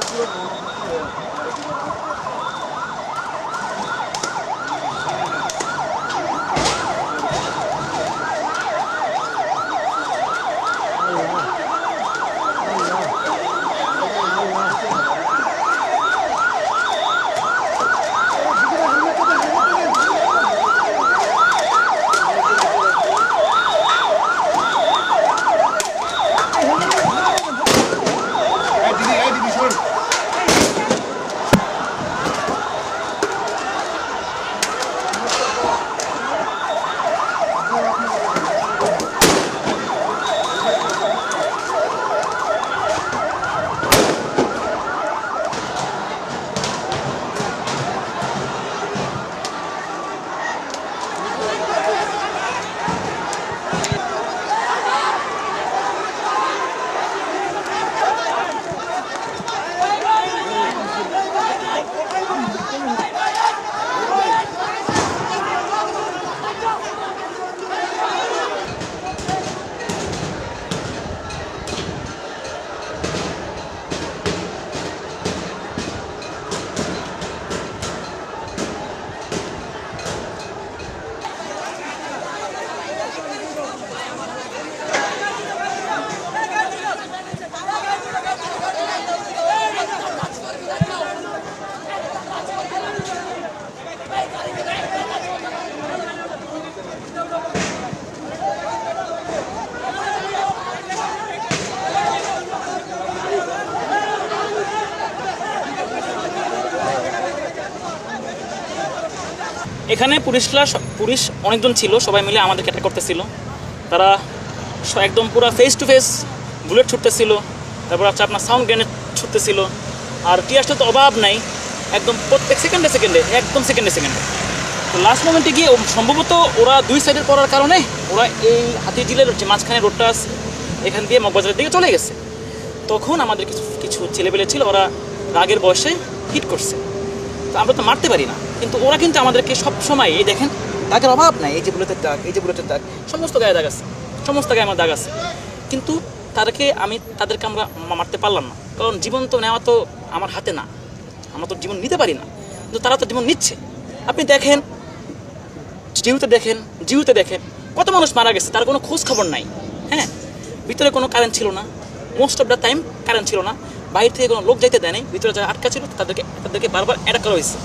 এই এখানে পুলিশরা পুলিশ অনেকজন ছিল, সবাই মিলে আমাদের ক্যাটার করতেছিল। তারা একদম পুরো ফেস টু ফেস বুলেট ছুটতেছিল, তারপর হচ্ছে আপনার সাউন্ড গ্রেনেড ছুটতেছিল। আর টিয়ারটা তো অভাব নাই, একদম প্রত্যেক সেকেন্ডে সেকেন্ডে একদম সেকেন্ডে সেকেন্ডে তো লাস্ট মোমেন্টে গিয়ে সম্ভবত ওরা দুই সাইডের পড়ার কারণে ওরা এই হাতি জিলের যে মাঝখানে রোডটা এখান দিয়ে মগবাজারের দিকে চলে গেছে। তখন আমাদের কিছু কিছু ছেলেপেলে ছিল, ওরা রাগের বয়সে হিট করছে। তো আমরা তো মারতে পারি না। কিন্তু ওরা কিন্তু আমাদেরকে সব সময়, এই দেখেন, দাগের অভাব নাই, এই যে বুলেটের দাগ, এই যে বুলেটের দাগ, সমস্ত গায়ে দাগ আছে, সমস্ত গায়ে আমার দাগ আছে। কিন্তু তাদেরকে আমি, তাদেরকে আমরা মারতে পারলাম না, কারণ জীবন তো নেওয়া তো আমার হাতে না, আমরা তো জীবন নিতে পারি না, কিন্তু তারা তো জীবন নিচ্ছে। আপনি দেখেন, জিউতে দেখেন জিউতে দেখেন, কত মানুষ মারা গেছে, তার কোনো খোঁজ খবর নাই হ্যাঁ? ভিতরে কোনো কারেন্ট ছিল না most of the time current ছিল না, বাইরে থেকে কোনো লোক যাইতে দেয় নাই, ভিতরে যারা আটকা ছিল, তাদেরকে তাদেরকে বারবার অ্যাটাক করা হয়েছে।